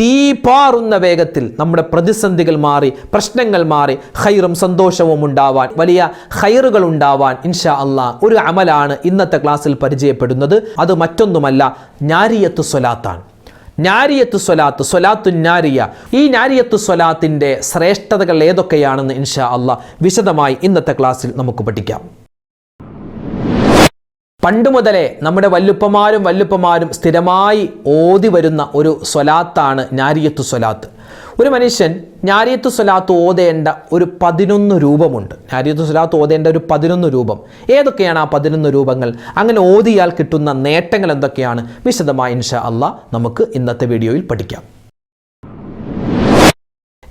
തീപാറുന്ന വേഗത്തിൽ നമ്മുടെ പ്രതിസന്ധികൾ മാറി പ്രശ്നങ്ങൾ മാറി ഹൈറും സന്തോഷവും ഉണ്ടാവാൻ വലിയ ഹൈറുകൾ ഉണ്ടാവാൻ ഇൻഷാ അള്ളാ ഒരു അമലാണ് ഇന്നത്തെ ക്ലാസ്സിൽ പരിചയപ്പെടുന്നത്. അത് മറ്റൊന്നുമല്ല ഞാരിയത്ത് സ്വലാത്താണ്. ഞാരിയത്ത് സ്വലാത്ത് സ്വലാത്തു ഞാരിയ. ഈ ഞാരിയത്ത് സ്വലാത്തിന്റെ ശ്രേഷ്ഠതകൾ ഏതൊക്കെയാണെന്ന് ഇൻഷാ അള്ളാ വിശദമായി ഇന്നത്തെ ക്ലാസ്സിൽ നമുക്ക് പഠിക്കാം. പണ്ട് മുതലേ നമ്മുടെ വല്ലുപ്പമാരും വല്ലുപ്പമാരും സ്ഥിരമായി ഓതി വരുന്ന ഒരു സ്വലാത്താണ് നാരിയത്തു സ്വലാത്ത്. ഒരു മനുഷ്യൻ നാരിയത്തു സ്വലാത്ത് ഓതേണ്ട ഒരു പതിനൊന്ന് രൂപമുണ്ട്. നാരിയത്തു സ്വലാത്ത് ഓതേണ്ട ഒരു പതിനൊന്ന് രൂപം. ഏതൊക്കെയാണ് ആ പതിനൊന്ന് രൂപങ്ങൾ? അങ്ങനെ ഓതിയാൽ കിട്ടുന്ന നേട്ടങ്ങൾ എന്തൊക്കെയാണ്? വിശദമായി ഇൻഷാ അല്ല നമുക്ക് ഇന്നത്തെ വീഡിയോയിൽ പഠിക്കാം.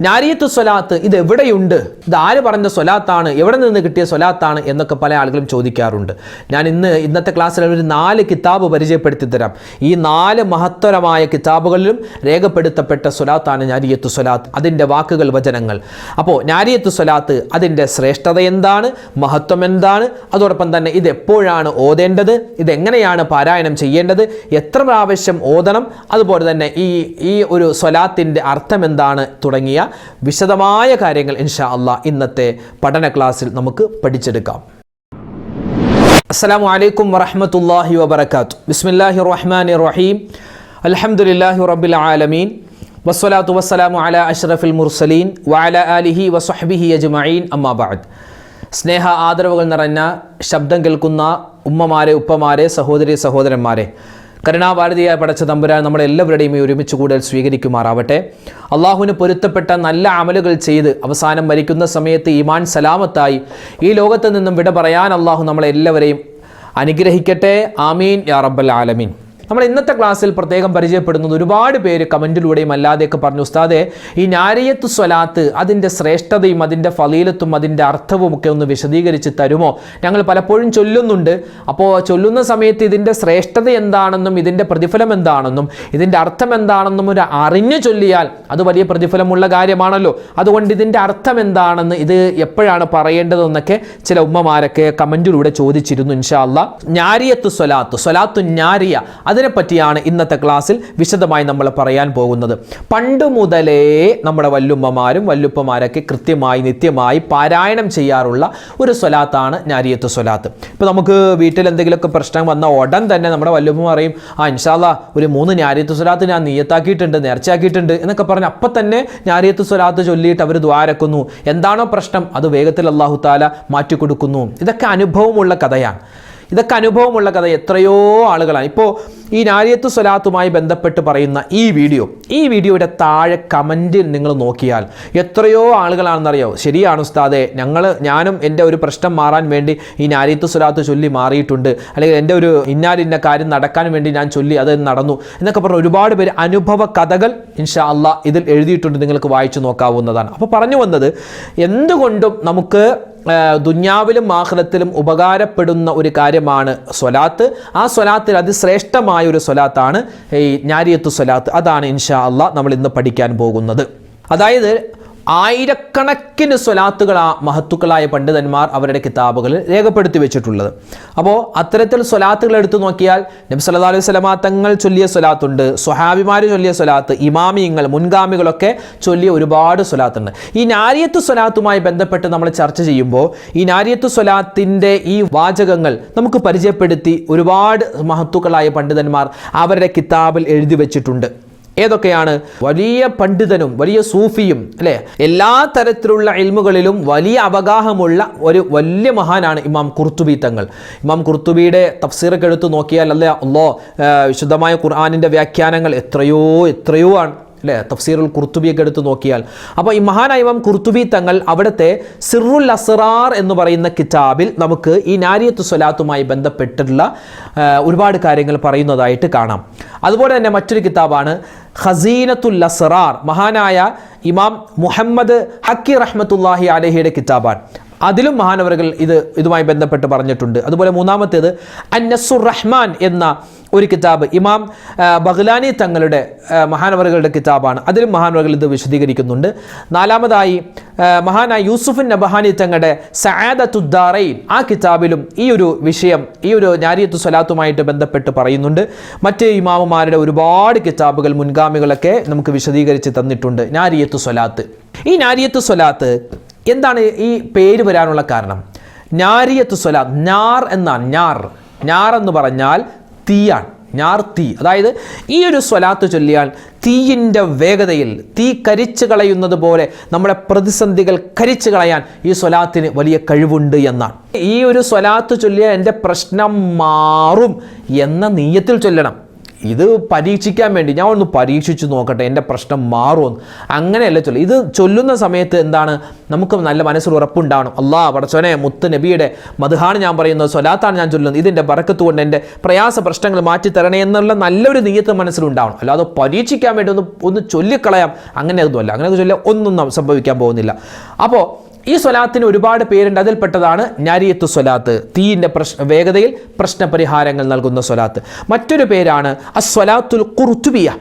നാരിയത്തു സ്വലാത്ത് ഇത് എവിടെയുണ്ട്? ഇത് ആര് പറഞ്ഞ സ്വലാത്താണ്? എവിടെ നിന്ന് കിട്ടിയ സ്വലാത്താണ്? എന്നൊക്കെ പല ആളുകളും ചോദിക്കാറുണ്ട്. ഞാൻ ഇന്ന് ഇന്നത്തെ ക്ലാസ്സിൽ ഒരു നാല് കിതാബ് പരിചയപ്പെടുത്തി തരാം. ഈ നാല് മഹത്തരമായ കിതാബുകളിലും രേഖപ്പെടുത്തപ്പെട്ട സ്വലാത്താണ് നാരിയത്ത് സ്വലാത്ത്. അതിന്റെ വാക്കുകൾ വചനങ്ങൾ. അപ്പോൾ നാരിയത്ത് സ്വലാത്ത് അതിന്റെ ശ്രേഷ്ഠത എന്താണ്? മഹത്വം എന്താണ്? അതോടൊപ്പം തന്നെ ഇത് എപ്പോഴാണ് ഓതേണ്ടത്? ഇതെങ്ങനെയാണ് പാരായണം ചെയ്യേണ്ടത്? എത്ര പ്രാവശ്യം ഓതണം? അതുപോലെ തന്നെ ഈ ഈ ഒരു സ്വലാത്തിന്റെ അർത്ഥം എന്താണ് തുടങ്ങിയ വിശദമായ കാര്യങ്ങൾ ഇൻഷാ അള്ളാ ഇന്നത്തെ പഠന ക്ലാസ്സിൽ നമുക്ക് പഠിച്ചെടുക്കാം. അസ്സലാമു അലൈക്കും വറഹമത്തല്ലാഹി വബർക്കാത്തു ബിസ്മില്ലാഹി റഹ്മാൻ റഹീം. അലഹമുല്ലാഹി റബ്ബിൽ ആലമീൻ. വസ്സലാത്തു വസ്സലാമു അല അഷ്റഫിൽ മുർസലീൻ വഅല അലിഹി വസ്വഹ്ബിഹി അജ്മഈൻ. അമ്മാബാദ് സ്നേഹ ആദരവുകൾ നിറഞ്ഞ ശബ്ദം കേൾക്കുന്ന ഉമ്മമാരെ ഉപ്പമാരെ സഹോദരി സഹോദരന്മാരെ കരുണാഭാരതിയായ പടച്ച തമ്പുരാൻ നമ്മളെല്ലാവരുടെയും ഈ ഒരുമിച്ച് കൂടുതൽ സ്വീകരിക്കുമാറാവട്ടെ. അള്ളാഹുവിന് പൊരുത്തപ്പെട്ട നല്ല അമലുകൾ ചെയ്ത് അവസാനം മരിക്കുന്ന സമയത്ത് ഈമാൻ സലാമത്തായി ഈ ലോകത്ത് നിന്നും വിട പറയാൻ അള്ളാഹു നമ്മളെല്ലാവരെയും അനുഗ്രഹിക്കട്ടെ. ആമീൻ. യാ റബ്ബൽ ആലമീൻ. നമ്മൾ ഇന്നത്തെ ക്ലാസ്സിൽ പ്രത്യേകം പരിചയപ്പെടുന്നത് ഒരുപാട് പേര് കമന്റിലൂടെയും അല്ലാതെയൊക്കെ പറഞ്ഞു ഉസ്താദെ ഈ നാരിയത്ത് സ്വലാത്ത് അതിന്റെ ശ്രേഷ്ഠതയും അതിന്റെ ഫലീലത്തും അതിന്റെ അർത്ഥവും ഒക്കെ ഒന്ന് വിശദീകരിച്ച് തരുമോ? ഞങ്ങൾ പലപ്പോഴും ചൊല്ലുന്നുണ്ട്. അപ്പോൾ ചൊല്ലുന്ന സമയത്ത് ഇതിന്റെ ശ്രേഷ്ഠത എന്താണെന്നും ഇതിന്റെ പ്രതിഫലം എന്താണെന്നും ഇതിന്റെ അർത്ഥം എന്താണെന്നും ഒരു അറിഞ്ഞു ചൊല്ലിയാൽ അത് വലിയ പ്രതിഫലമുള്ള കാര്യമാണല്ലോ. അതുകൊണ്ട് ഇതിന്റെ അർത്ഥം എന്താണെന്ന് ഇത് എപ്പോഴാണ് പറയേണ്ടതെന്നൊക്കെ ചില ഉമ്മമാരൊക്കെ കമന്റിലൂടെ ചോദിച്ചിരുന്നു ഇൻഷാ അല്ലാ ഞാരിയത്ത് സ്വലാത്ത് സ്വലാത്തു ഞാരിയ അതിനെപ്പറ്റിയാണ് ഇന്നത്തെ ക്ലാസ്സിൽ വിശദമായി നമ്മൾ പറയാൻ പോകുന്നത്. പണ്ട് മുതലേ നമ്മുടെ വല്ലുമ്മമാരും വല്ലുപ്പമാരൊക്കെ കൃത്യമായി നിത്യമായി പാരായണം ചെയ്യാറുള്ള ഒരു സ്വലാത്താണ് ഞാരിയത്ത് സ്വലാത്ത്. ഇപ്പോൾ നമുക്ക് വീട്ടിൽ എന്തെങ്കിലുമൊക്കെ പ്രശ്നം വന്ന ഉടൻ തന്നെ നമ്മുടെ വല്ലുമ്മ പറയും ആ ഇൻഷാല്ല ഒരു മൂന്ന് ഞാരിയത്ത് സ്വലാത്ത് ഞാൻ നീയത്താക്കിയിട്ടുണ്ട് നേർച്ചയാക്കിയിട്ടുണ്ട് എന്നൊക്കെ പറഞ്ഞ് അപ്പം തന്നെ ഞാരിയത്ത് സ്വലാത്ത് ചൊല്ലിയിട്ട് അവർ ദ്വാരക്കുന്നു. എന്താണോ പ്രശ്നം അത് വേഗത്തിൽ അള്ളാഹു താല മാറ്റിക്കൊടുക്കുന്നു ഇതൊക്കെ അനുഭവമുള്ള കഥയാണ്. ഇതൊക്കെ അനുഭവമുള്ള കഥ എത്രയോ ആളുകളാണ്. ഇപ്പോൾ ഈ നാരിയത്ത് സ്വലാത്തുമായി ബന്ധപ്പെട്ട് പറയുന്ന ഈ വീഡിയോ ഈ വീഡിയോയുടെ താഴെ കമന്റിൽ നിങ്ങൾ നോക്കിയാൽ എത്രയോ ആളുകളാണെന്നറിയോ ശരിയാണ് ഉസ്താദെ ഞങ്ങൾ ഞാനും എന്റെ ഒരു പ്രശ്നം മാറാൻ വേണ്ടി ഈ നാരിയത്ത് സ്വലാത്ത് ചൊല്ലി മാറിയിട്ടുണ്ട്. അല്ലെങ്കിൽ എന്റെ ഒരു ഇന്നാലിന്ന കാര്യം നടക്കാൻ വേണ്ടി ഞാൻ ചൊല്ലി അത് നടന്നു എന്നൊക്കെ പറഞ്ഞ ഒരുപാട് പേര് അനുഭവ കഥകൾ ഇൻഷാ അല്ല ഇതിൽ എഴുതിയിട്ടുണ്ട്. നിങ്ങൾക്ക് വായിച്ചു നോക്കാവുന്നതാണ്. അപ്പോൾ പറഞ്ഞു വന്നത് എന്തുകൊണ്ടും നമുക്ക് ദുന്യാവിലും ആഹ്ലത്തിലും ഉപകാരപ്പെടുന്ന ഒരു കാര്യമാണ് സ്വലാത്ത്. ആ സ്വലാത്തിൽ അതിശ്രേഷ്ഠമായ ഒരു സ്വലാത്താണ് ഈ ഞാരിയത്ത് സ്വലാത്ത്. അതാണ് ഇൻഷാ അള്ളാഹ് നമ്മൾ ഇന്ന് പഠിക്കാൻ പോകുന്നത്. അതായത് ആയിരക്കണക്കിന് സ്വലാത്തുകൾ ആ മഹത്തുക്കളായ പണ്ഡിതന്മാർ അവരുടെ കിതാബുകളിൽ രേഖപ്പെടുത്തി വെച്ചിട്ടുള്ളത്. അപ്പോൾ അത്തരത്തിൽ സ്വലാത്തുകൾ എടുത്തു നോക്കിയാൽ നബി സല്ലല്ലാഹു അലൈഹി വസല്ലമ തങ്ങൾ ചൊല്ലിയ സ്വലാത്തുണ്ട്. സ്വഹാബിമാർ ചൊല്ലിയ സ്വലാത്ത് ഇമാമിയങ്ങൾ മുൻഗാമികളൊക്കെ ചൊല്ലിയ ഒരുപാട് സ്വലാത്തുണ്ട്. ഈ നാരിയത്ത് സ്വലാത്തുമായി ബന്ധപ്പെട്ട് നമ്മൾ ചർച്ച ചെയ്യുമ്പോൾ ഈ നാരിയത്ത് സ്വലാത്തിന്റെ ഈ വാചകങ്ങൾ നമുക്ക് പരിചയപ്പെടുത്തി ഒരുപാട് മഹത്തുക്കളായ പണ്ഡിതന്മാർ അവരുടെ കിതാബിൽ എഴുതി വെച്ചിട്ടുണ്ട്. ഏതൊക്കെയാണ്? വലിയ പണ്ഡിതനും വലിയ സൂഫിയും അല്ലേ? എല്ലാ തരത്തിലുള്ള ഇൽമുകളിലും വലിയ അവഗാഹമുള്ള ഒരു വലിയ മഹാനാണ് ഇമാം കുർത്തുബി തങ്ങൾ. ഇമാം കുർത്തുബിയുടെ തഫ്സീറൊക്കെ എടുത്ത് നോക്കിയാൽ അല്ലേ അല്ലോ വിശുദ്ധമായ ഖുർആാനിന്റെ വ്യാഖ്യാനങ്ങൾ എത്രയോ എത്രയോ ആണ്. അല്ലേ തഫ്സീറുൽ കുർത്തുബിയൊക്കെ എടുത്ത് നോക്കിയാൽ. അപ്പോൾ ഈ മഹാനായ ഇമാം കുർത്തുബി തങ്ങൾ അവിടുത്തെ സിറുൽ അസ്റാർ എന്ന് പറയുന്ന കിതാബിൽ നമുക്ക് ഈ നാരിയത്ത് സ്വലാത്തുമായി ബന്ധപ്പെട്ടിട്ടുള്ള ഒരുപാട് കാര്യങ്ങൾ പറയുന്നതായിട്ട് കാണാം. അതുപോലെ തന്നെ മറ്റൊരു കിതാബാണ് ഖസീനത്തുൽ അസ്റാർ. മഹാനായ ഇമാം മുഹമ്മദ് ഹക്കി റഹ്മത്തുല്ലാഹി അലഹിയുടെ കിതാബാണ്. അതിലും മഹാനവറുകൾ ഇത് ഇതുമായി ബന്ധപ്പെട്ട് പറഞ്ഞിട്ടുണ്ട്. അതുപോലെ മൂന്നാമത്തേത് അന്നസുർ റഹ്മാൻ എന്ന ഒരു കിതാബ്. ഇമാം ബഹ്ലാനി തങ്ങളുടെ മഹാനവറുകളുടെ കിതാബാണ്. അതിലും മഹാനവറുകൾ ഇത് വിശദീകരിക്കുന്നുണ്ട്. നാലാമതായി മഹാനായ യൂസുഫിൻ നബഹാനി തങ്ങളുടെ സയാദത്തുദ്ദാറയിൻ ആ കിതാബിലും ഈ ഒരു വിഷയം ഈ ഒരു ഞാരിയത്തു സ്വലാത്തുമായിട്ട് ബന്ധപ്പെട്ട് പറയുന്നുണ്ട്. മറ്റ് ഇമാമുമാരുടെ ഒരുപാട് കിതാബുകൾ മുൻഗാമികളൊക്കെ നമുക്ക് വിശദീകരിച്ച് തന്നിട്ടുണ്ട്. നാരിയത്തു സ്വലാത്ത്. ഈ നാരിയത്തു സ്വലാത്ത് എന്താണ് ഈ പേര് വരാനുള്ള കാരണം? നാരിയത്തു സ്വല ഞാർ എന്നാണ് ഞാർ. ഞാർ എന്ന് പറഞ്ഞാൽ തീയാണ് ഞാർ തീ. അതായത് ഈ ഒരു സ്വലാത്ത് ചൊല്ലിയാൽ തീയിന്റെ വേഗതയിൽ തീ കരിച്ചു കളയുന്നത് പോലെ നമ്മുടെ പ്രതിസന്ധികൾ കരിച്ചു കളയാൻ ഈ സ്വലാത്തിന് വലിയ കഴിവുണ്ട് എന്നാണ്. ഈ ഒരു സ്വലാത്ത് ചൊല്ലിയാൽ എന്റെ പ്രശ്നം മാറും എന്ന നീയത്തിൽ ചൊല്ലണം. ഇത് പരീക്ഷിക്കാൻ വേണ്ടി ഞാൻ ഒന്ന് പരീക്ഷിച്ച് നോക്കട്ടെ എന്റെ പ്രശ്നം മാറുമെന്ന്. അങ്ങനെയല്ല ചൊല്ലും ഇത് ചൊല്ലുന്ന സമയത്ത് എന്താണ് നമുക്ക് നല്ല മനസ്സിൽ ഉറപ്പുണ്ടാവണം. അള്ളാ പടച്ചോനെ മുത്ത് നബിയുടെ മധുഹാണ് ഞാൻ പറയുന്നത് സ്വലാത്താണ് ഞാൻ ചൊല്ലുന്നത്. ഇതിന്റെ ബറക്കത്ത് കൊണ്ട് എന്റെ പ്രയാസ പ്രശ്നങ്ങൾ മാറ്റി തരണേ എന്നുള്ള നല്ലൊരു നീയത്ത് മനസ്സിലുണ്ടാവണം. അല്ലാതെ പരീക്ഷിക്കാൻ വേണ്ടി ഒന്ന് ഒന്ന് ചൊല്ലിക്കളയാം. അങ്ങനെ ഒന്നുമല്ല അങ്ങനെ ചൊല്ലിയാൽ ഒന്നും സംഭവിക്കാൻ പോകുന്നില്ല. അപ്പോൾ ഈ സ്വലാത്തിന് ഒരുപാട് പേരുണ്ട്. അതിൽപ്പെട്ടതാണ് ഞാരിയത്ത് സ്വലാത്ത്. തീയിന്റെ പ്രശ്ന വേഗതയിൽ പ്രശ്നപരിഹാരങ്ങൾ നൽകുന്ന സ്വലാത്ത്. മറ്റൊരു പേരാണ് അസ്വലാത്തുൽ കുർത്തുബിയ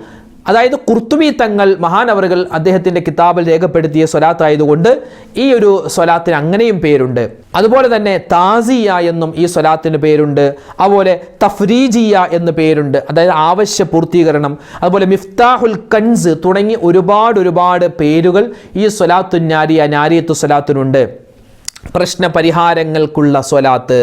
അതായത് കുർത്തുബി തങ്ങൾ മഹാനവറുകൾ അദ്ദേഹത്തിന്റെ കിതാബിൽ രേഖപ്പെടുത്തിയ സ്വലാത്തായതുകൊണ്ട് ഈ ഒരു സ്വലാത്തിന് അങ്ങനെയും പേരുണ്ട്. അതുപോലെ തന്നെ താസിയ എന്നും ഈ സ്വലാത്തിന് പേരുണ്ട്. അതുപോലെ തഫ്രീജിയ എന്ന് പേരുണ്ട്. അതായത് ആവശ്യ പൂർത്തീകരണം. അതുപോലെ മിഫ്താഹുൽ കൻസ് തുടങ്ങി ഒരുപാട് ഒരുപാട് പേരുകൾ ഈ സ്വലാത്തു നാരിയ നാരിയത്തു സ്വലാത്തിനുണ്ട്. പ്രശ്ന പരിഹാരങ്ങൾക്കുള്ള സ്വലാത്ത്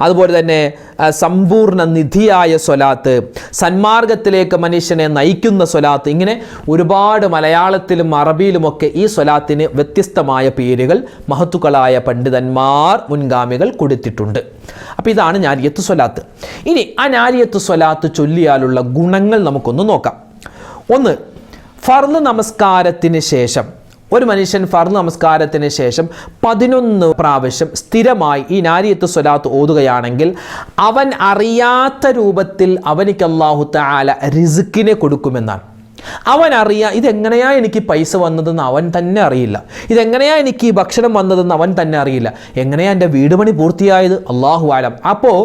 അതുപോലെ തന്നെ സമ്പൂർണ നിധിയായ സ്വലാത്ത് സന്മാർഗത്തിലേക്ക് മനുഷ്യനെ നയിക്കുന്ന സ്വലാത്ത് ഇങ്ങനെ ഒരുപാട് മലയാളത്തിലും അറബിയിലുമൊക്കെ ഈ സ്വലാത്തിന് വ്യത്യസ്തമായ പേരുകൾ മഹത്തുക്കളായ പണ്ഡിതന്മാർ മുൻഗാമികൾ കൊടുത്തിട്ടുണ്ട്. അപ്പോൾ ഇതാണ് ഞാരിയത്ത് സ്വലാത്ത്. ഇനി ആ ഞാരിയത്ത് സ്വലാത്ത് ചൊല്ലിയാലുള്ള ഗുണങ്ങൾ നമുക്കൊന്ന് നോക്കാം. ഒന്ന് ഫർൾ നമസ്കാരത്തിന് ശേഷം ഒരു മനുഷ്യൻ ഫർദ് നമസ്കാരത്തിന് ശേഷം പതിനൊന്ന് പ്രാവശ്യം സ്ഥിരമായി ഈ നാരിയത്ത് സ്വലാത്ത് ഓതുകയാണെങ്കിൽ അവൻ അറിയാത്ത രൂപത്തിൽ അവനിക്ക് അള്ളാഹു താല റിസുക്കിനെ കൊടുക്കുമെന്നാണ്. അവൻ അറിയാം ഇതെങ്ങനെയാ എനിക്ക് പൈസ വന്നതെന്ന് അവൻ തന്നെ അറിയില്ല. ഇതെങ്ങനെയാ എനിക്ക് ഭക്ഷണം വന്നതെന്ന് അവൻ തന്നെ അറിയില്ല. എങ്ങനെയാ എന്റെ വീട് പണി പൂർത്തിയായത്? അള്ളാഹു ആലം അപ്പോൾ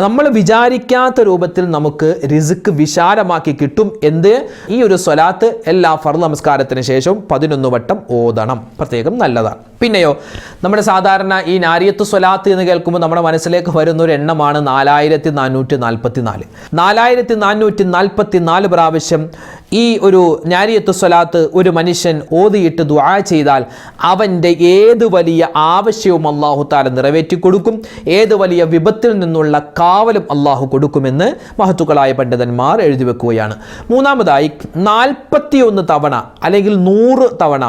നമ്മൾ വിചാരിക്കാത്ത രൂപത്തിൽ നമുക്ക് റിസുക്ക് വിശാലമാക്കി കിട്ടും. എന്ത്? ഈ ഒരു സ്വലാത്ത് എല്ലാ ഫർ നമസ്കാരത്തിന് ശേഷവും പതിനൊന്ന് വട്ടം ഓതണം. പ്രത്യേകം നല്ലതാണ്. പിന്നെയോ നമ്മുടെ സാധാരണ ഈ നാരിയത്ത് സ്വലാത്ത് എന്ന് കേൾക്കുമ്പോൾ നമ്മുടെ മനസ്സിലേക്ക് വരുന്ന ഒരു എണ്ണമാണ് നാലായിരത്തി നാനൂറ്റി നാൽപ്പത്തി നാല് നാലായിരത്തി നാനൂറ്റി നാൽപ്പത്തി നാല് പ്രാവശ്യം ഈ ഒരു ഞാരിയത്ത് സ്വലാത്ത് ഒരു മനുഷ്യൻ ഓതിയിട്ട് ദുആ ചെയ്താൽ അവന്റെ ഏത് വലിയ ആവശ്യവും അള്ളാഹു താല നിറവേറ്റി കൊടുക്കും. ഏത് വലിയ വിപത്തിൽ നിന്നുള്ള കാവലും അള്ളാഹു കൊടുക്കുമെന്ന് മഹത്തുക്കളായ പണ്ഡിതന്മാർ എഴുതി വെക്കുകയാണ്. മൂന്നാമതായി നാൽപ്പത്തിയൊന്ന് തവണ അല്ലെങ്കിൽ നൂറ് തവണ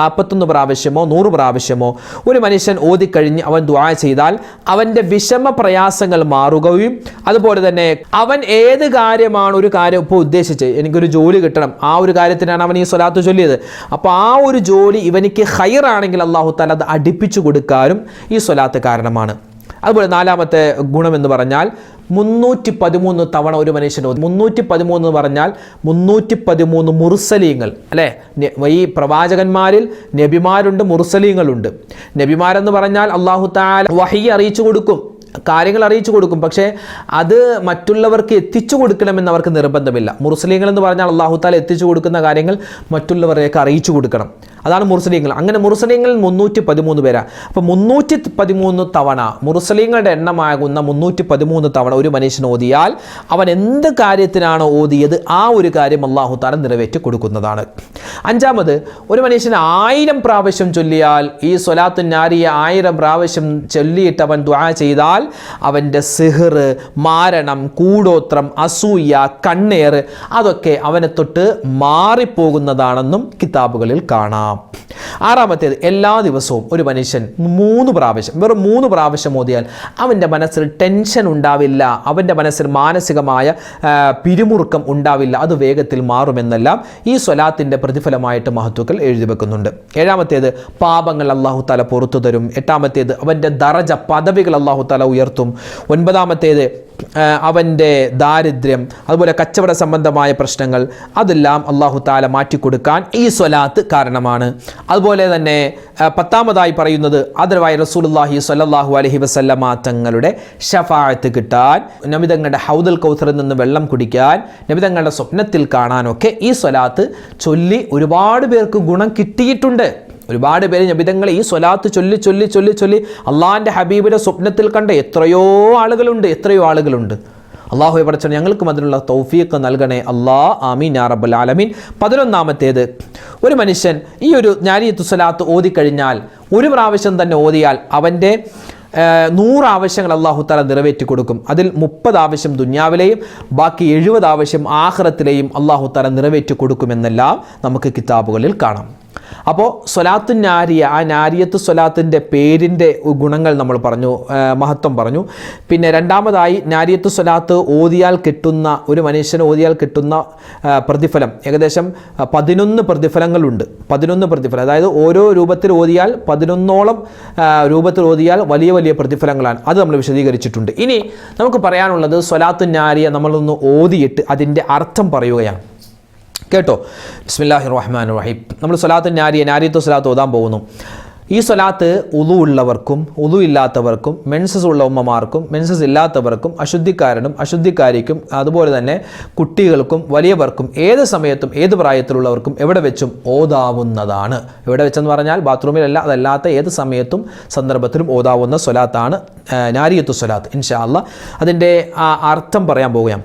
നാൽപ്പത്തൊന്ന് പ്രാവശ്യമോ നൂറ് പ്രാവശ്യമോ ഒരു മനുഷ്യൻ ഓതിക്കഴിഞ്ഞ് അവൻ ദുആ ചെയ്താൽ അവന്റെ വിഷമ പ്രയാസങ്ങൾ മാറുകയും അതുപോലെ തന്നെ അവൻ ഏത് കാര്യമാണ് ഒരു കാര്യം ഇപ്പോൾ ഉദ്ദേശിച്ച് എനിക്കൊരു ജോലി കിട്ടണം. ആ ഒരു കാര്യത്തിനാണ് അവൻ ഈ സ്വലാത്ത് ചൊല്ലിയത്. അപ്പോൾ ആ ഒരു ജോലി ഇവനിക്ക് ഹയറാണെങ്കിൽ അള്ളാഹു താല അത് അടുപ്പിച്ചു കൊടുക്കാനും ഈ സ്വലാത്ത് കാരണമാണ്. അതുപോലെ നാലാമത്തെ ഗുണമെന്ന് പറഞ്ഞാൽ മുന്നൂറ്റി പതിമൂന്ന് തവണ ഒരു മനുഷ്യൻ മുന്നൂറ്റി പതിമൂന്ന് എന്ന് പറഞ്ഞാൽ മുന്നൂറ്റി പതിമൂന്ന് മുർസലീങ്ങൾ അല്ലേ? ഈ പ്രവാചകന്മാരിൽ നബിമാരുണ്ട് മുർസലീങ്ങളുണ്ട്. നബിമാരെന്ന് പറഞ്ഞാൽ അള്ളാഹു താല വഹി അറിയിച്ചു കൊടുക്കും. കാര്യങ്ങൾ അറിയിച്ചു കൊടുക്കും. പക്ഷേ അത് മറ്റുള്ളവർക്ക് എത്തിച്ചു കൊടുക്കണമെന്ന് അവർക്ക് നിർബന്ധമില്ല. മുസ്ലിങ്ങൾ എന്ന് പറഞ്ഞാൽ അള്ളാഹു താല എത്തിച്ചു കൊടുക്കുന്ന കാര്യങ്ങൾ മറ്റുള്ളവരെയൊക്കെ അറിയിച്ചു കൊടുക്കണം. അതാണ് മുർസലീങ്ങൾ. അങ്ങനെ മുർസലീങ്ങളിൽ മുന്നൂറ്റി പതിമൂന്ന് പേരാണ് അപ്പോൾ മുന്നൂറ്റി പതിമൂന്ന് തവണ മുർസലീങ്ങളുടെ എണ്ണമാകുന്ന മുന്നൂറ്റി പതിമൂന്ന് തവണ ഒരു മനുഷ്യൻ ഓതിയാൽ അവൻ എന്ത് കാര്യത്തിനാണ് ഓതിയത്? ആ ഒരു കാര്യം അള്ളാഹു താരം നിറവേറ്റി കൊടുക്കുന്നതാണ്. അഞ്ചാമത് ഒരു മനുഷ്യൻ ആയിരം പ്രാവശ്യം ചൊല്ലിയാൽ ഈ സ്വലാത്തു നാരിയ ആയിരം പ്രാവശ്യം ചൊല്ലിയിട്ട് അവൻ ദ്വാ ചെയ്താൽ അവന്റെ സിഹർ മാരണം കൂടോത്രം അസൂയ കണ്ണേർ അതൊക്കെ അവനെ തൊട്ട് മാറിപ്പോകുന്നതാണെന്നും കിതാബുകളിൽ കാണാം. ആറാമത്തേത് എല്ലാ ദിവസവും ഒരു മനുഷ്യൻ മൂന്ന് പ്രാവശ്യം വെറും മൂന്ന് പ്രാവശ്യം ഓതിയാൽ അവന്റെ മനസ്സിൽ ടെൻഷൻ ഉണ്ടാവില്ല അവന്റെ മനസ്സിൽ മാനസികമായ പിരിമുറുക്കം ഉണ്ടാവില്ല അത് വേഗത്തിൽ മാറുമെന്നെല്ലാം ഈ സ്വലാത്തിന്റെ പ്രതിഫലമായിട്ട് മഹത്വക്കൾ എഴുതി വെക്കുന്നുണ്ട്. ഏഴാമത്തേത് പാപങ്ങൾ അള്ളാഹു തല പുറത്തു തരും. എട്ടാമത്തേത് അവന്റെ ദറജ പദവികൾ അള്ളാഹു തല ഉയർത്തും. ഒൻപതാമത്തേത് അവന്റെ ദാരിദ്ര്യം അതുപോലെ കച്ചവട സംബന്ധമായ പ്രശ്നങ്ങൾ അതെല്ലാം അള്ളാഹു താല മാറ്റിക്കൊടുക്കാൻ ഈ സ്വലാത്ത് കാരണമാണ്. അതുപോലെ തന്നെ പത്താമതായി പറയുന്നത് ആദരവായ റസൂലുള്ളാഹി സ്വല്ലാഹു അലഹി വസല്ലമ തങ്ങളുടെ ഷഫാഅത്ത് കിട്ടാൻ നബിതങ്ങളുടെ ഹൗദൽ കൗസറിൽ നിന്ന് വെള്ളം കുടിക്കാൻ നബിതങ്ങളുടെ സ്വപ്നത്തിൽ കാണാനൊക്കെ ഈ സ്വലാത്ത് ചൊല്ലി ഒരുപാട് പേർക്ക് ഗുണം കിട്ടിയിട്ടുണ്ട്. ഒരുപാട് പേര് നബിതങ്ങളെ ഈ സ്വലാത്ത് ചൊല്ലി ചൊല്ലി ചൊല്ലി ചൊല്ലി അള്ളാഹിന്റെ ഹബീബിന്റെ സ്വപ്നത്തിൽ കണ്ട എത്രയോ ആളുകളുണ്ട് എത്രയോ ആളുകളുണ്ട്. അള്ളാഹു പഠിച്ച ഞങ്ങൾക്കും അതിനുള്ള തൗഫീഖ് നൽകണേ അള്ളാ ആമീൻ യാ റബ്ബൽ ആലമീൻ. പതിനൊന്നാമത്തേത് ഒരു മനുഷ്യൻ ഈ ഒരു ഞാനീ സ്വലാത്ത് ഓതിക്കഴിഞ്ഞാൽ ഒരു പ്രാവശ്യം തന്നെ ഓതിയാൽ അവന്റെ നൂറ് ആവശ്യങ്ങൾ അള്ളാഹു തല നിറവേറ്റി കൊടുക്കും. അതിൽ മുപ്പത് ആവശ്യം ദുന്യാവിലെയും ബാക്കി എഴുപത് ആവശ്യം ആഹ്റത്തിലെയും അള്ളാഹു തല നിറവേറ്റി കൊടുക്കുമെന്നെല്ലാം നമുക്ക് കിതാബുകളിൽ കാണാം. അപ്പോൾ സ്വലാത്തു നാരിയ ആ നാരിയത്ത് സ്വലാത്തിന്റെ പേരിന്റെ ഗുണങ്ങൾ നമ്മൾ പറഞ്ഞു മഹത്വം പറഞ്ഞു. പിന്നെ രണ്ടാമതായി നാരിയത്ത് സ്വലാത്ത് ഓതിയാൽ കിട്ടുന്ന ഒരു മനുഷ്യന് ഓതിയാൽ കിട്ടുന്ന പ്രതിഫലം. ഏകദേശം പതിനൊന്ന് പ്രതിഫലങ്ങളുണ്ട്. പതിനൊന്ന് പ്രതിഫലം. അതായത് ഓരോ രൂപത്തിൽ ഓതിയാൽ പതിനൊന്നോളം രൂപത്തിൽ ഓതിയാൽ വലിയ വലിയ പ്രതിഫലങ്ങളാണ്. അത് നമ്മൾ വിശദീകരിച്ചിട്ടുണ്ട്. ഇനി നമുക്ക് പറയാനുള്ളത് സ്വലാത്തു നാരിയ നമ്മളൊന്ന് ഓതിയിട്ട് അതിന്റെ അർത്ഥം പറയുകയാണ്. കേട്ടോ. ബിസ്മില്ലാഹി റഹ്മാൻ റഹീം നമ്മൾ സ്വലാത്ത് നാരിയ ഞാരിത്തു സ്വലാത്ത് ഓതാൻ പോകുന്നു. ഈ സ്വലാത്ത് ഉതു ഉള്ളവർക്കും ഉതു ഇല്ലാത്തവർക്കും മെൻസസ് ഉള്ള ഉമ്മമാർക്കും മെൻസസ് ഇല്ലാത്തവർക്കും അശുദ്ധിക്കാരനും അശുദ്ധിക്കാരിക്കും അതുപോലെ തന്നെ കുട്ടികൾക്കും വലിയവർക്കും ഏത് സമയത്തും ഏത് പ്രായത്തിലുള്ളവർക്കും എവിടെ വെച്ചും ഓതാവുന്നതാണ്. എവിടെ വെച്ചെന്ന് പറഞ്ഞാൽ ബാത്റൂമിലല്ല അതല്ലാത്ത ഏത് സമയത്തും സന്ദർഭത്തിലും ഓതാവുന്ന സ്വലാത്താണ് നാരിയത്തു സ്വലാത്ത് ഇൻഷാ അതിന്റെ ആ അർത്ഥം പറയാൻ പോവുകയാണ്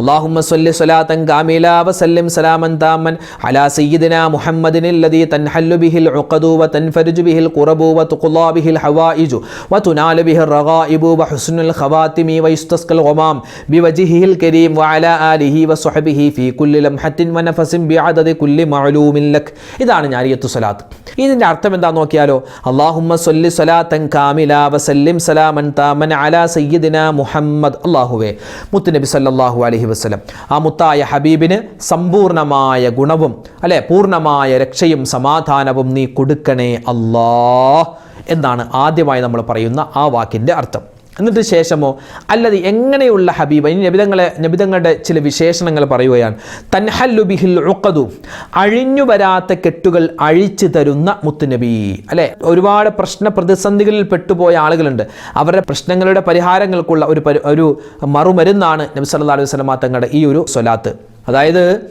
اللهم صل صلاة كاملة وسلم سلاما تاما على سيدنا محمد الذي تنحل به العقد وتنفرج به القرب وتقضى به الحوائج وتنال به الرغائب وحسن الخواتم ويستسقى الغمام بوجهه الكريم وعلى آله وصحبه في كل لمحة ونفس بعدد كل معلوم لك ഇതാണ് ഞാരിയത്തു സ്വലാത്ത് ഇതിൻ്റെ അർത്ഥം എന്താ നോക്കിയാലോ അള്ളാഹുമ്മ സൊല്ലി സ്വലാത്തൻ കാമില വസല്ലിം സലാമൻ താമൻ അലാ സയ്യിദിന മുഹമ്മദ് അള്ളാഹുവേ മുത്തുനബി സല്ലല്ലാഹു അലൈഹി വസ്ലം ആ മുത്തായ ഹബീബിന് സമ്പൂർണമായ ഗുണവും അല്ലെ പൂർണമായ രക്ഷയും സമാധാനവും നീ കൊടുക്കണേ അല്ലാ എന്നാണ് ആദ്യമായി നമ്മൾ പറയുന്ന ആ വാക്കിന്റെ അർത്ഥം. എന്നിട്ട് ശേഷമോ? അല്ലത് എങ്ങനെയുള്ള ഹബീബ്? ഇനി നബിതങ്ങളെ നബിതങ്ങളുടെ ചില വിശേഷണങ്ങൾ പറയുകയാണ്. തൻഹല്ലു ബിഹിൽ ഉഖദു. അഴിഞ്ഞു വരാത്ത കെട്ടുകൾ അഴിച്ചു തരുന്ന മുത്തുനബി. അല്ലെ? ഒരുപാട് പ്രശ്ന പ്രതിസന്ധികളിൽ പെട്ടുപോയ ആളുകളുണ്ട്. അവരുടെ പ്രശ്നങ്ങളുടെ പരിഹാരങ്ങൾക്കുള്ള ഒരു ഒരു മറുമരുന്നാണ് നബി സല്ലാ അലൈഹി വസല്ലമ തങ്ങളുടെ ഈ ഒരു സ്വലാത്ത്. അതായത്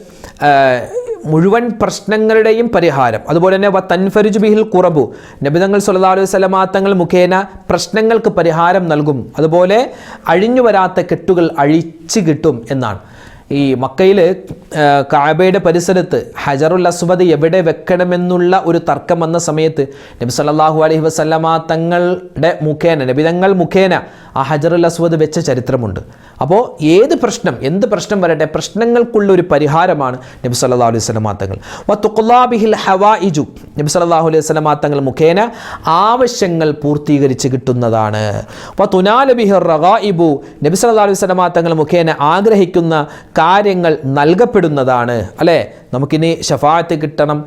മുഴുവൻ പ്രശ്നങ്ങളുടെയും പരിഹാരം. അതുപോലെ തന്നെ വ തൻഫരിജു ബിഹിൽ കുറബു നബിതങ്ങൾ സല്ലല്ലാഹു അലൈഹി മുഖേന പ്രശ്നങ്ങൾക്ക് പരിഹാരം നൽകും. അതുപോലെ അഴിഞ്ഞു വരാത്ത കെട്ടുകൾ അഴിച്ചു കിട്ടും എന്നാണ്. ഈ മക്കയിൽ കാബയുടെ പരിസരത്ത് ഹജറുൽ അസ്വദ് എവിടെ വെക്കണമെന്നുള്ള ഒരു തർക്കം വന്ന സമയത്ത് നബി സല്ലാഹു അലഹി വസ്ലമ തങ്ങളുടെ മുഖേന നബിതങ്ങൾ മുഖേന ആ ഹജറുൽ അസ്വദ് വെച്ച ചരിത്രമുണ്ട്. അപ്പോൾ ഏത് പ്രശ്നം എന്ത് പ്രശ്നം വരട്ടെ പ്രശ്നങ്ങൾക്കുള്ള ഒരു പരിഹാരമാണ് നബി സല്ലല്ലാഹു അലൈഹി വസല്ലമ തങ്ങൾ. വ ഹവാ ഇജു നബി സല്ലല്ലാഹു അലൈഹി വസല്ലമ തങ്ങൾ മുഖേന ആവശ്യങ്ങൾ പൂർത്തീകരിച്ച് കിട്ടുന്നതാണ്. വ തുനാലബിഹിർ ബിഹിർ ഇബു നബി സല്ലല്ലാഹു അലൈഹി വസല്ലമ തങ്ങൾ മുഖേന ആഗ്രഹിക്കുന്ന കാര്യങ്ങൾ നൽകപ്പെടുന്നതാണ് അല്ലേ? നമുക്കിനി ഷഫാത്ത് കിട്ടണം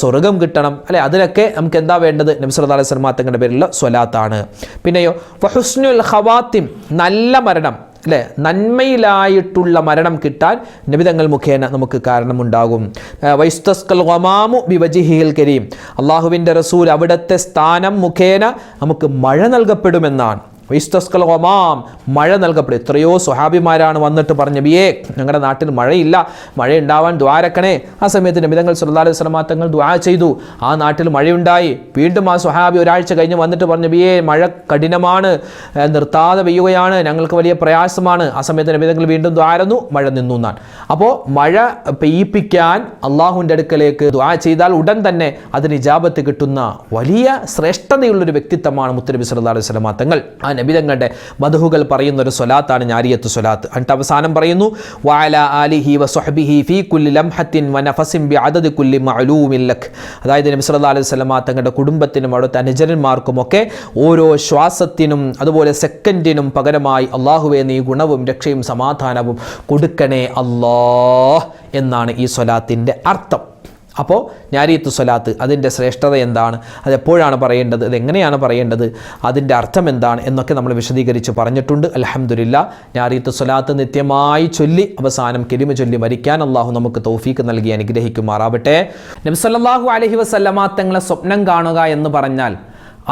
സ്വർഗം കിട്ടണം അല്ലേ? അതിനൊക്കെ നമുക്ക് എന്താ വേണ്ടത്? നബി സല്ലല്ലാഹു അലൈഹി വസല്ലമ തങ്ങളുടെ പേരിലുള്ള സ്വലാത്താണ്. പിന്നെയോ വഹുസ്നുൽ ഖവാത്തിം നല്ല മരണം അല്ലേ? നന്മയിലായിട്ടുള്ള മരണം കിട്ടാൻ നബിതങ്ങൾ മുഖേന നമുക്ക് കാരണമുണ്ടാകും. വൈസ്തസ്കൽ ഗമാമു ബിവജിഹിൽ കരീം. അള്ളാഹുവിന്റെ റസൂൽ അവിടുത്തെ സ്ഥാനം മുഖേന നമുക്ക് മഴ നൽകപ്പെടുമെന്നാണ്. വൈസ്തസ്കൽ ഗമാം മഴ നൽകപ്പെടും. എത്രയോ സ്വഹാബിമാരാണ് വന്നിട്ട് പറഞ്ഞ ബിയേ ഞങ്ങളുടെ നാട്ടിൽ മഴയില്ല. മഴ ഉണ്ടാവാൻ ദ്വാരക്കണേ ആ സമയത്ത് നബിതങ്ങൾ സല്ലല്ലാഹു അലൈഹി ദ്വാര ചെയ്തു. ആ നാട്ടിൽ മഴയുണ്ടായി. വീണ്ടും ആ സ്വഹാബി ഒരാഴ്ച കഴിഞ്ഞ് വന്നിട്ട് പറഞ്ഞ ബിയേ മഴ കഠിനമാണ് നിർത്താതെ പെയ്യുകയാണ്. ഞങ്ങൾക്ക് വലിയ പ്രയാസമാണ്. ആ സമയത്ത് നബിതങ്ങൾ വീണ്ടും ദ്വാരന്നു മഴ നിന്നു എന്നാണ്. അപ്പോൾ മഴ പെയ്യിപ്പിക്കാൻ അള്ളാഹുവിന്റെ അടുക്കലേക്ക് ദ്വാ ചെയ്താൽ ഉടൻ തന്നെ അതിന് ഇജാബത്ത് കിട്ടുന്ന വലിയ ശ്രേഷ്ഠതയുള്ളൊരു വ്യക്തിത്വമാണ് മുത്തനബി സല്ലല്ലാഹു അലൈഹി വസല്ലമ തങ്ങൾ. ആ നബിതങ്ങളുടെ മധുഹുകൾ പറയുന്ന ഒരു സ്വലാത്താണ് ഞാരിയത്ത് സ്വലാത്ത്. എന്നിട്ട് അവസാനം പറയുന്നു വാല ആലിഹി വസ്ഹബിഹി ഫി കുല്ലി ലംഹത്തിൻ വനഫസിം ബി അദദ് കുല്ലി ലക് അതായത് നബി സല്ലല്ലാഹു അലൈഹി വസല്ലമ തങ്ങളുടെ കുടുംബത്തിനും അവിടുത്തെ അനുചരന്മാർക്കുമൊക്കെ ഓരോ ശ്വാസത്തിനും അതുപോലെ സെക്കൻഡിനും പകരമായി അള്ളാഹുവെ നീ ഗുണവും രക്ഷയും സമാധാനവും കൊടുക്കണേ അല്ലാഹ് എന്നാണ് ഈ സ്വലാത്തിന്റെ അർത്ഥം. അപ്പോൾ ഞാരിയത്ത് സ്വലാത്ത് അതിന്റെ ശ്രേഷ്ഠത എന്താണ് അതെപ്പോഴാണ് പറയേണ്ടത് അത് എങ്ങനെയാണ് പറയേണ്ടത് അതിന്റെ അർത്ഥം എന്താണ് എന്നൊക്കെ നമ്മൾ വിശദീകരിച്ച് പറഞ്ഞിട്ടുണ്ട്. അലഹമുല്ല ഞാരിയത്ത് സ്വലാത്ത് നിത്യമായി ചൊല്ലി അവസാനം കിരിമ ചൊല്ലി മരിക്കാൻ അള്ളാഹു നമുക്ക് തൗഫീക്ക് നൽകി അനുഗ്രഹിക്കുമാറാവട്ടെ. നബ്സല്ലാഹു അലഹി വസല്ലമാ തങ്ങളെ സ്വപ്നം കാണുക എന്ന് പറഞ്ഞാൽ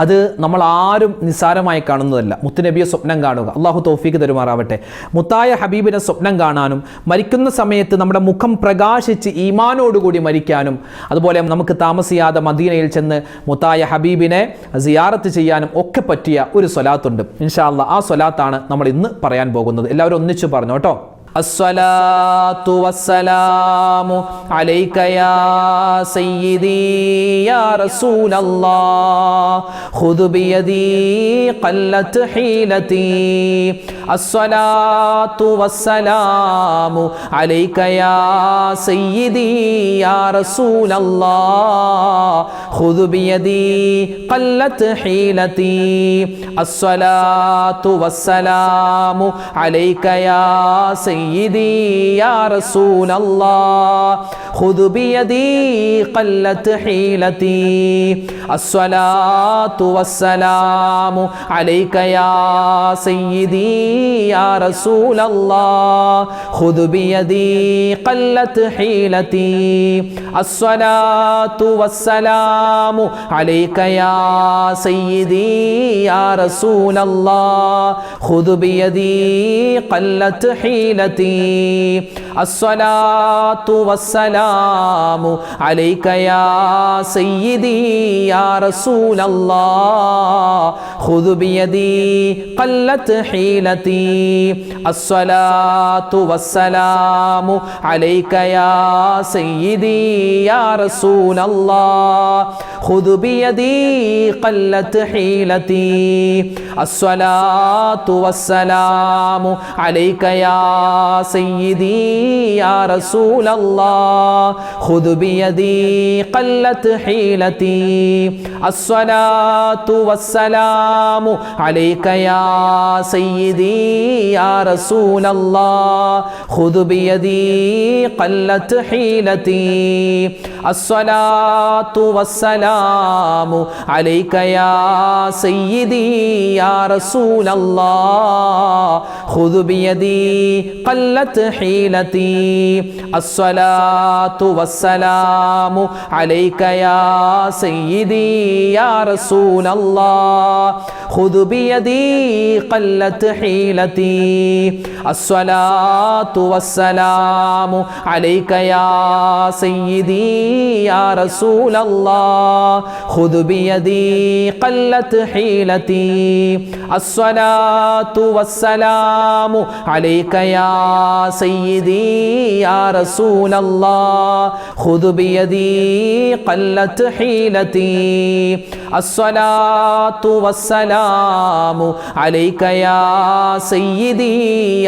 അത് നമ്മൾ ആരും നിസ്സാരമായി കാണുന്നതല്ല. മുത്തുനബിയെ സ്വപ്നം കാണുക. അള്ളാഹു തോഫീക്ക് തരുമാറാവട്ടെ. മുത്തായ ഹബീബിനെ സ്വപ്നം കാണാനും മരിക്കുന്ന സമയത്ത് നമ്മുടെ മുഖം പ്രകാശിച്ച് ഈമാനോടുകൂടി മരിക്കാനും അതുപോലെ നമുക്ക് താമസിയാതെ മദീനയിൽ ചെന്ന് മുത്തായ ഹബീബിനെ സിയാറത്ത് ചെയ്യാനും ഒക്കെ പറ്റിയ ഒരു സ്വലാത്തുണ്ട്. ഇൻഷാല്ല ആ സ്വലാത്താണ് നമ്മൾ ഇന്ന് പറയാൻ പോകുന്നത്. എല്ലാവരും ഒന്നിച്ചു പറഞ്ഞു കേട്ടോ الصلاة والسلام عليك يا سيدي يا رسول الله خذ بيدي قلت حيلتي الصلاة والسلام عليك يا سيدي يا رسول الله خذ بيدي قلت حيلتي الصلاة والسلام عليك يا سيدي يا رسول الله خذ بيدي قلت حيلتي അസ്വലാത്തു വസ്സലാമു അലൈക യാ സയ്യിദി യാ റസൂലല്ലാഹ് ഖുദ് ബിയദി ഖല്ലത് ഹീലതി. അസ്സലാത്തു വസ്സലാമു അലൈക യാ സയ്യിദി യാ റസൂലല്ലാഹ് ഖുദ് ബിയദി ഖല്ലത് ഹീലതി. അസ്സലാത്തു വസ്സലാമു അലൈക യാ സയ്യിദി യാ റസൂലല്ലാഹ് ഖുദ് ബിയദി ഖല്ലത്ത് ഹീലതി അസ്സലാത്തു വസ്സലാമു അലൈക യാ സയ്യിദി യാ റസൂലല്ലാഹ് ഖുദ് ബിയദി ഖല്ലത്ത് ഹീലതി അസ്സലാത്തു വസ്സലാമു അലൈക യാ സയ്യിദി يا سيدي يا رسول الله خذ بيدي قلت حيلتي الصلاة والسلام عليك يا سيدي يا رسول الله خذ بيدي قلت حيلتي الصلاة والسلام عليك يا سيدي يا رسول الله خذ بيدي قلت حيلتي സയ്യിദത്തി അസ്സലാത്തു വസ്സലാമു അലൈക യാ സയ്യിദി യാ റസൂലല്ലാഹ് ഖുദ് ബിയദി ഖല്ലത് ഹീലതി അസ്വലാത്തു വസ്സലാമു അലൈക്കയാ സയ്യിദീ യാ റസൂലല്ലാ ഖുദ് ബിയദീ ഖല്ലത്ത് ഹീലതീ. അസ്സലാത്തു വസ്സലാമു അലൈക്കയാ സയ്യിദീ യാ റസൂലല്ലാ ഖുദ് ബിയദീ ഖല്ലത്ത് ഹീലതീ. അസ്സലാത്തു വസ്സലാമു അലൈക്കയാ സയ്യിദീ يا سيدي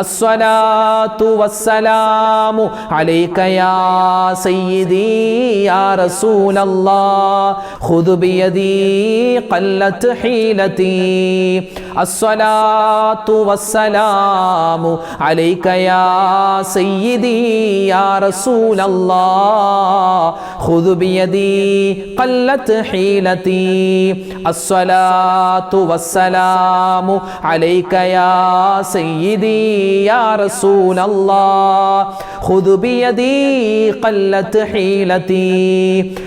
അസ്വലാത്തു വസ്സലാമു അലൈക യാ സയ്യിദീ യാ റസൂലല്ലാ ഖുദ് ബിയദീ ഖല്ലത് ഹീലതീ. അസ്സലാത്തു വസ്സലാമു അലൈക യാ സയ്യിദീ യാ റസൂലല്ലാ ഖുദ് ബിയദീ ഖല്ലത് ഹീലതീ. അസ്സലാത്തു വസ്സലാമു അലൈക യാ സയ്യിദീ يا سيدي يا رسول الله. خذ بيدي قلت حيلتي.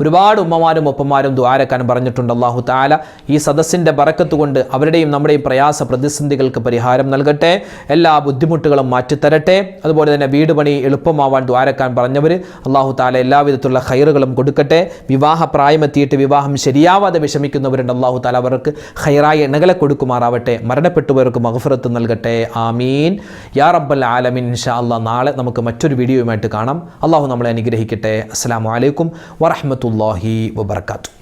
ഒരുപാട് ഉമ്മമാരും ഒപ്പമാരും ദ്വാരക്കാൻ പറഞ്ഞിട്ടുണ്ട് അള്ളാഹു താല ഈ സദസ്സിന്റെ ബറക്കത്ത് കൊണ്ട് അവരുടെയും നമ്മുടെയും പ്രയാസ പ്രതിസന്ധികൾക്ക് പരിഹാരം നൽകട്ടെ. എല്ലാ ബുദ്ധിമുട്ടുകളും മാറ്റിത്തരട്ടെ. അതുപോലെ തന്നെ വീട് പണി എളുപ്പമാവാൻ ദ്വാരക്കാൻ പറഞ്ഞവർ അള്ളാഹു താല എല്ലാവിധത്തിലുള്ള ഹൈറുകളും കൊടുക്കട്ടെ. വിവാഹ പ്രായമെത്തിയിട്ട് വിവാഹം ശരിയാവാതെ വിഷമിക്കുന്നവരുണ്ട് അള്ളാഹു താല അവർക്ക് ഹൈറായ എണ്ണകളെ കൊടുക്കുമാറാവട്ടെ. മരണപ്പെട്ടുപോയവർക്ക് മഹഫറത്ത് നൽകട്ടെ. ആമീൻ. യാ റബ്ബൽ ആലമിൻ. ഇൻഷാ അള്ളാഹ് നാളെ നമുക്ക് മറ്റൊരു വീഡിയോയുമായിട്ട് കാണാം. അള്ളാഹു നമ്മളെ അനുഗ്രഹിക്കട്ടെ. അസ്സാം വലൈക്കും വറഹമത്തല്ലാഹി വബർക്കാത്തു